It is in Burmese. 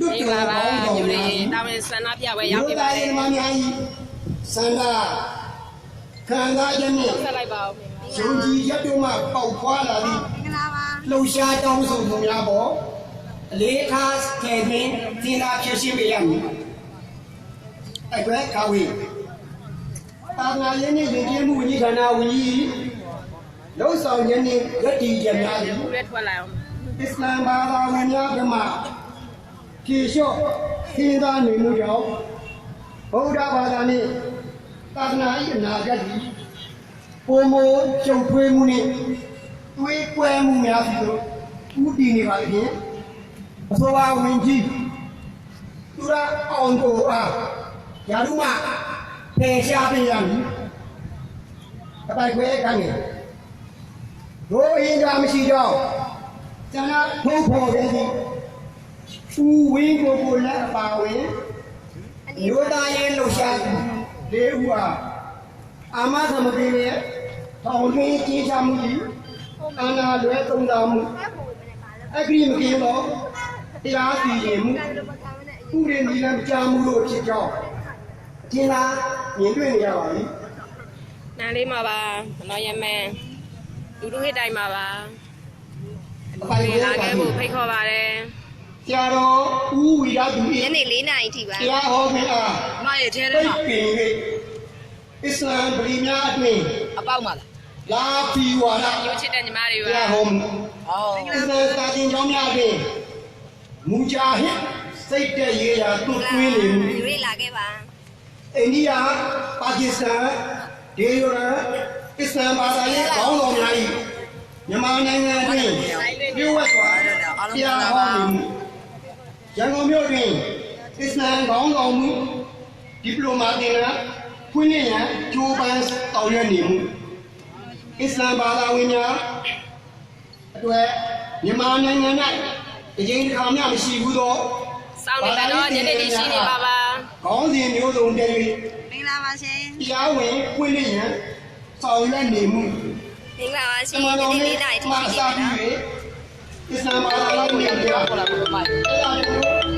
လွတ်ဒီတော်ပါပါကောင်းတော်ယူများရီကြီးတာဝန်ဆန္ဒပြပွဲရောက်နေပါတဒီယ်မများကြီးစန္ဒခံစားခြင်းနဲ့ဆက်လိုက်ပါဦးယုံကြည်ချက်တို့မှပေါက်ဖွာလာသည့်မင်္ဂလာပါလှုပ်ရှားတောင်းဆိုမှုများပေါ်အလေးထားထည့်သွင်းသင်သာဖြစ်ရှိပေရမည်အတွက်ကာဝေတာနာရင်းနှင့်ယဉ်ကျေးမှုဝန်ကြီးဌာနဝန်ကြီးလှုပ်ဆောင်ခြင်းနှင့်ယက်တီချက်များသည်ဘူးလက်ထွက်လိုက်အောင်အစ္စလာမ်ဘာသာဝင်များကမှ ဖြေလျှော့သင်သာနေမှုကြောင့်ဗုဒ္ဓဘာသာနှင့်သာသနာ၏အနာဂတ်သည်ပုံမကျုပ်ထွေးမှုနှင့်တွေးကွဲမှုများဖြစ်လို့ဥတည်နေပါလေအဆိုပါဝင်ကြီးသူရအောင်တို့အားယာရုမပယ်ရှားပေးရမည်အပိုက်ခွဲကနေဒိုအင်းကမရှိတော့ကျန်တာထုံးဖော်ခဲ့သည် သူဝင်းကိုကိုလည်းအပါဝင်မြို့သားရဲ့လှူရှားသူလေးဦးအားအာမသမဂီရဲ့ထောင်တွင်းကြီးချမှုကြီးအာနာလွဲသုံးတော်မှုအဂရိမကင်းတော့တရားစီရင်မှုဥရိနီလံကြားမှုတို့ဖြစ်ကြောင်းအကျဉ်းလားမြင်တွေ့နေရပါပြီနန်းလေးမှာပါမတော်ရမန်လူလူဟစ်တိုင်းမှာပါအပိုင်ဒီကိုလာလာခဲ့ခဲ့ဖို့ဖို့ဖိတ်ခေါ်ပါတယ် ဆရာတော်ဦးဝီရသူည၏နေ၄နာရီထိပါတရားဟောခြင်းအားမရဲ့ထဲထဲသိမှာပင်၍အစ္စလာမ်ပြည်များအတွင်းအပေါက်မှာလားလာဖီဝါဒရိုးချစ်တဲ့ညီမတွေတပါရားဟောမှုဟောအစ္စလာမ်စာသင်ကျောင်းများအတွင်းမူဂျာဟစ်စိတ်တဲ့ရေးရာတွတ်တွင်းနေမှုယူရလာခဲ့ပါအိန္ဒိယပါကစ္စတန်ဒေယိုရန်အစ္စလာမ်ဘာသာရေးခေါင်းဆောင်များ၏မြန်မာနိုင်ငံအတွင်းပြုဝတ်စွာတရားဟောနေမှု ရန်ကုန်မြို့တွင်အစ္စလာမ်ခေါင်းဆောင်မှုဒီပလိုမာတင်ကဖွင့်လှစ်ရန်ကြိုးပမ်းဆောင်ရွက်နေမှုအစ္စလာမ်ဘာသာဝင်များအတွက်မြန်မာနိုင်ငံ၌အရင်တစ်ခါမှမရှိဘူးသောစောင့်နေတယ်တော့ညနေဒီရှိနေပါပါခေါင်းစဉ်မျိုးစုံတည်း၍မင်္ဂလာပါရှင်တရားဝင်ဖွင့်လှစ်ရန်ဆောင်ရွက်နေမှုမင်္ဂလာပါရှသင်မာညတော်နေနဲ့၄နာရီထိမှရှိအနေစပါပြု၍အစ္စလာမ်ဘာသာဝင်များပြာဟောလာဘုရားတရားဝင်